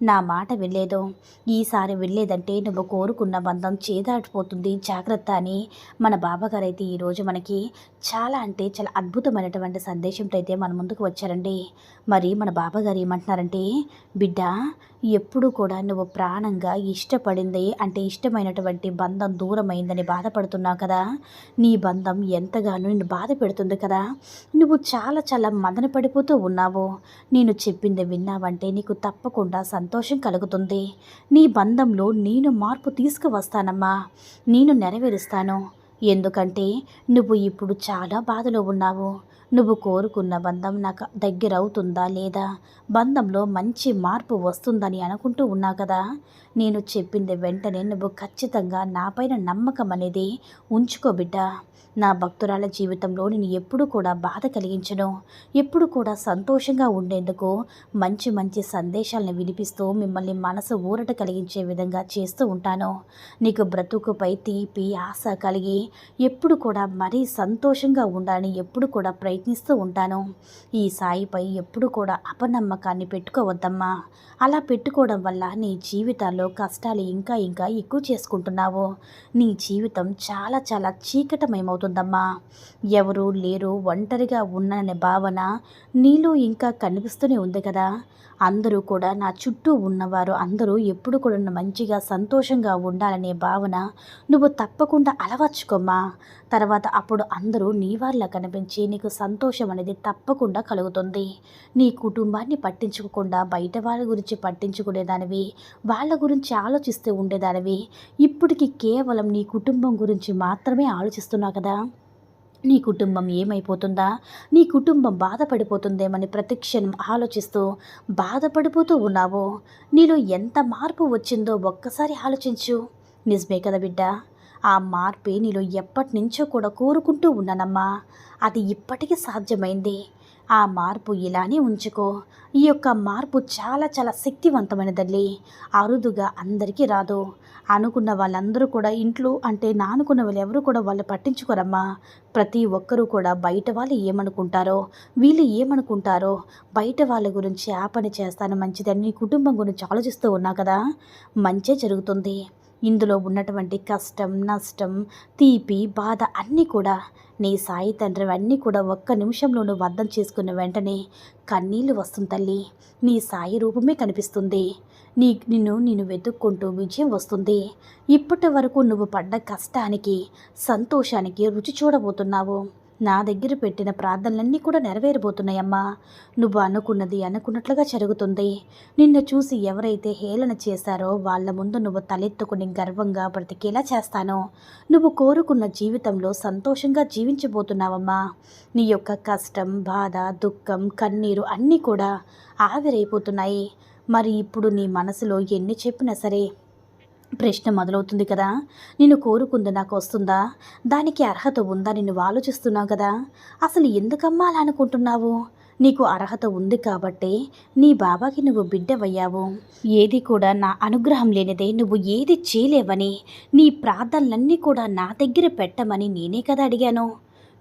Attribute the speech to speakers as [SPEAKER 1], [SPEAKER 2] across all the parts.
[SPEAKER 1] నా మాట వినలేదు. ఈసారి వినలేదంటే నువ్వు కోరుకున్న బంధం చేదాటిపోతుంది జాగ్రత్త అని మన బాబాగారు అయితే ఈరోజు మనకి చాలా అంటే చాలా అద్భుతమైనటువంటి సందేశంతో అయితే మన ముందుకు వచ్చారండి. మరి మన బాబాగారు ఏమంటున్నారంటే బిడ్డ ఎప్పుడు కూడా నువ్వు ప్రాణంగా ఇష్టపడింది అంటే ఇష్టమైనటువంటి బంధం దూరమైందని బాధపడుతున్నావు కదా. నీ బంధం ఎంతగానో నిన్ను బాధ పెడుతుంది కదా. నువ్వు చాలా చాలా మదన పడిపోతూ ఉన్నావు. నేను చెప్పింది విన్నావంటే నీకు తప్పకుండా సంతోషం కలుగుతుంది. నీ బంధంలో నేను మార్పు తీసుకువస్తానమ్మా. నేను నెరవేరుస్తాను. ఎందుకంటే నువ్వు ఇప్పుడు చాలా బాధలో ఉన్నావు. నువ్వు కోరుకున్న బంధం నాకు దగ్గర అవుతుందా లేదా? బంధంలో మంచి మార్పు వస్తుందని అనుకుంటూ ఉన్నావు కదా. నేను చెప్పింది వెంటనే నువ్వు ఖచ్చితంగా నాపైన నమ్మకం అనేది ఉంచుకో బిడ్డ. నా భక్తురాల జీవితంలో నేను ఎప్పుడు కూడా బాధ కలిగించను. ఎప్పుడు కూడా సంతోషంగా ఉండేందుకు మంచి మంచి సందేశాలను వినిపిస్తూ మిమ్మల్ని మనసు ఊరట కలిగించే విధంగా చేస్తూ ఉంటాను. నీకు బ్రతుకుపై తీపి ఆశ కలిగి ఎప్పుడు కూడా మరీ సంతోషంగా ఉండాలని ఎప్పుడు కూడా ప్రయత్నిస్తూ ఉంటాను. ఈ సాయిపై ఎప్పుడు కూడా అపనమ్మకాన్ని పెట్టుకోవద్దమ్మా. అలా పెట్టుకోవడం వల్ల నీ జీవితాల్లో కష్టాలు ఇంకా ఇంకా ఎక్కువ చేసుకుంటున్నావు. నీ జీవితం చాలా చాలా చీకటమయమవుతుందమ్మా. ఎవరు లేరు ఒంటరిగా ఉన్ననే భావన నీలో ఇంకా కనిపిస్తూనే ఉంది కదా. అందరూ కూడా నా చుట్టూ ఉన్నవారు అందరూ ఎప్పుడు కూడా మంచిగా సంతోషంగా ఉండాలనే భావన నువ్వు తప్పకుండా అలవర్చుకోమ్మా. తర్వాత అప్పుడు అందరూ నీ వాళ్ళ కనిపించి నీకు సంతోషం అనేది తప్పకుండా కలుగుతుంది. నీ కుటుంబాన్ని పట్టించుకోకుండా బయట వాళ్ళ గురించి పట్టించుకునేదానివి వాళ్ళ గురించి ఆలోచిస్తూ ఉండేదానివి. ఇప్పటికి కేవలం నీ కుటుంబం గురించి మాత్రమే ఆలోచిస్తున్నావు కదా? నీ కుటుంబం ఏమైపోతుందా? నీ కుటుంబం బాధపడిపోతుందేమని ప్రతిక్షణం ఆలోచిస్తూ బాధపడిపోతూ ఉన్నావు. నీలో ఎంత మార్పు వచ్చిందో ఒక్కసారి ఆలోచించు. నిజమే కదా బిడ్డ? ఆ మార్పే నీలో ఎప్పటి నుంచో కూడా కోరుకుంటూ ఉన్నానమ్మా. అది ఇప్పటికీ సాధ్యమైంది. ఆ మార్పు ఇలానే ఉంచుకో. ఈ యొక్క మార్పు చాలా చాలా శక్తివంతమైనదండి. అరుదుగా అందరికీ రాదు. అనుకున్న వాళ్ళందరూ కూడా ఇంట్లో అంటే నానుకున్న వాళ్ళు ఎవరు కూడా వాళ్ళు పట్టించుకోరమ్మా. ప్రతి ఒక్కరూ కూడా బయట వాళ్ళు ఏమనుకుంటారో వీళ్ళు ఏమనుకుంటారో బయట వాళ్ళ గురించి ఆ పని చేస్తాను మంచిదని నీ కుటుంబం గురించి ఆలోచిస్తూ ఉన్నా కదా. మంచే జరుగుతుంది. ఇందులో ఉన్నటువంటి కష్టం నష్టం తీపి బాధ అన్నీ కూడా నీ సాయి తండ్రి అన్నీ కూడా ఒక్క నిమిషంలో నువ్వు అర్థం చేసుకున్న వెంటనే కన్నీళ్ళు వస్తుంది తల్లి. నీ సాయి రూపమే కనిపిస్తుంది. నీ నిన్ను నేను వెతుక్కుంటూ విజయం వస్తుంది. ఇప్పటి వరకు నువ్వు పడ్డ కష్టానికి సంతోషానికి రుచి చూడబోతున్నావు. నా దగ్గర పెట్టిన ప్రార్థనలన్నీ కూడా నెరవేరబోతున్నాయమ్మా. నువ్వు అనుకున్నది అనుకున్నట్లుగా జరుగుతుంది. నిన్ను చూసి ఎవరైతే హేళన చేశారో వాళ్ళ ముందు నువ్వు తలెత్తుకుని గర్వంగా బ్రతికేలా చేస్తాను. నువ్వు కోరుకున్న జీవితంలో సంతోషంగా జీవించబోతున్నావమ్మా. నీ యొక్క కష్టం బాధ దుఃఖం కన్నీరు అన్నీ కూడా ఆవిరైపోతున్నాయి. మరి ఇప్పుడు నీ మనసులో ఎన్ని చెప్పినా సరే ప్రశ్న మొదలవుతుంది కదా. నేను కోరుకుంది నాకు వస్తుందా? దానికి అర్హత ఉందా నువ్వు ఆలోచిస్తున్నావు కదా? అసలు ఎందుకమ్మా అలా అనుకుంటున్నావు? నీకు అర్హత ఉంది కాబట్టి నీ బాబాకి నువ్వు బిడ్డవయ్యావు. ఏది కూడా నా అనుగ్రహం లేనిదే నువ్వు ఏది చేయలేవని నీ ప్రార్థనలన్నీ కూడా నా దగ్గర పెట్టమని నేనే కదా అడిగాను.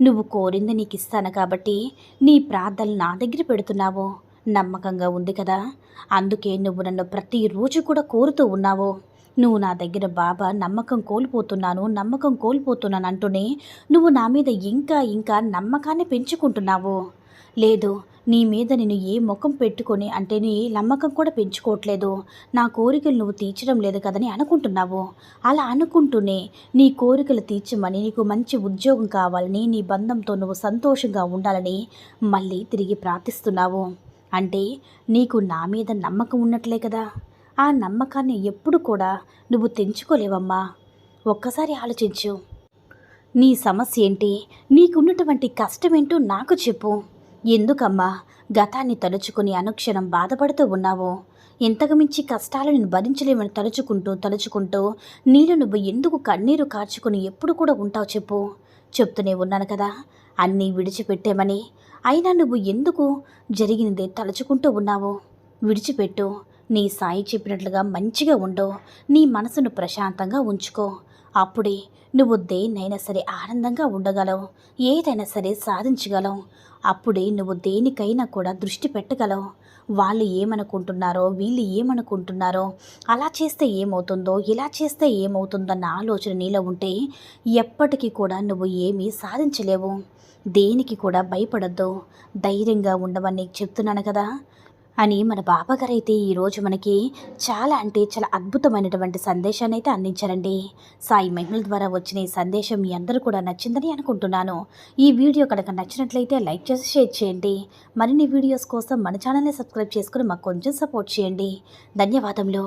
[SPEAKER 1] నువ్వు కోరింది నీకు ఇస్తాను కాబట్టి నీ ప్రార్థనలు నా దగ్గర పెడుతున్నావు. నమ్మకంగా ఉంది కదా. అందుకే నువ్వు నన్ను ప్రతిరోజు కూడా కోరుతూ ఉన్నావు. నువ్వు నా దగ్గర బాబా నమ్మకం కోల్పోతున్నాను నమ్మకం కోల్పోతున్నాను అంటూనే నువ్వు నా మీద ఇంకా ఇంకా నమ్మకాన్ని పెంచుకుంటున్నావు. లేదు నీ మీద నేను ఏ ముఖం పెట్టుకొని అంటే నీ నమ్మకం కూడా పెంచుకోవట్లేదు. నా కోరికలు నువ్వు తీర్చడం లేదు కదని అనుకుంటున్నావు. అలా అనుకుంటూనే నీ కోరికలు తీర్చమని నీకు మంచి ఉద్యోగం కావాలని నీ బంధంతో నువ్వు సంతోషంగా ఉండాలని మళ్ళీ తిరిగి ప్రార్థిస్తున్నావు. అంటే నీకు నా మీద నమ్మకం ఉన్నట్లే కదా? ఆ నమ్మకాన్ని ఎప్పుడు కూడా నువ్వు తెంచుకోలేవమ్మా. ఒక్కసారి ఆలోచించు. నీ సమస్య ఏంటి? నీకున్నటువంటి కష్టమేంటో నాకు చెప్పు. ఎందుకమ్మా? గతాన్ని తలుచుకుని అనుక్షణం బాధపడుతూ ఉన్నావు. ఇంతకు మించి కష్టాలను భరించలేమని తలుచుకుంటూ తలుచుకుంటూ నీళ్ళు నువ్వు ఎందుకు కన్నీరు కార్చుకుని ఎప్పుడు కూడా ఉంటావు చెప్పు. చెప్తూనే ఉన్నాను కదా. అన్నీ విడిచిపెట్టేమని? అయినా నువ్వు ఎందుకు జరిగినదే తలుచుకుంటూ ఉన్నావు? విడిచిపెట్టు. నీ సాయి చెప్పినట్లుగా మంచిగా ఉండు. నీ మనసును ప్రశాంతంగా ఉంచుకో. అప్పుడే నువ్వు దేన్నైనా సరే ఆనందంగా ఉండగలవు. ఏదైనా సరే సాధించగలవు. అప్పుడే నువ్వు దేనికైనా కూడా దృష్టి పెట్టగలవు. వాళ్ళు ఏమనుకుంటున్నారో వీళ్ళు ఏమనుకుంటున్నారో అలా చేస్తే ఏమవుతుందో ఇలా చేస్తే ఏమవుతుందన్న ఆలోచన నీలో ఉంటే ఎప్పటికీ కూడా నువ్వు ఏమీ సాధించలేవు. దేనికి కూడా భయపడద్దు. ధైర్యంగా ఉండవని చెప్తున్నాను కదా. అని మన బాబాగారు అయితే ఈరోజు మనకి చాలా అంటే చాలా అద్భుతమైనటువంటి సందేశాన్ని అయితే అందించారండి. సాయి మహిళల ద్వారా వచ్చిన ఈ సందేశం మీ అందరూ కూడా నచ్చిందని అనుకుంటున్నాను. ఈ వీడియో కనుక నచ్చినట్లయితే లైక్ చేసి షేర్ చేయండి. మరిన్ని వీడియోస్ కోసం మన ఛానల్ని సబ్స్క్రైబ్ చేసుకుని మాకు కొంచెం సపోర్ట్ చేయండి. ధన్యవాదములు.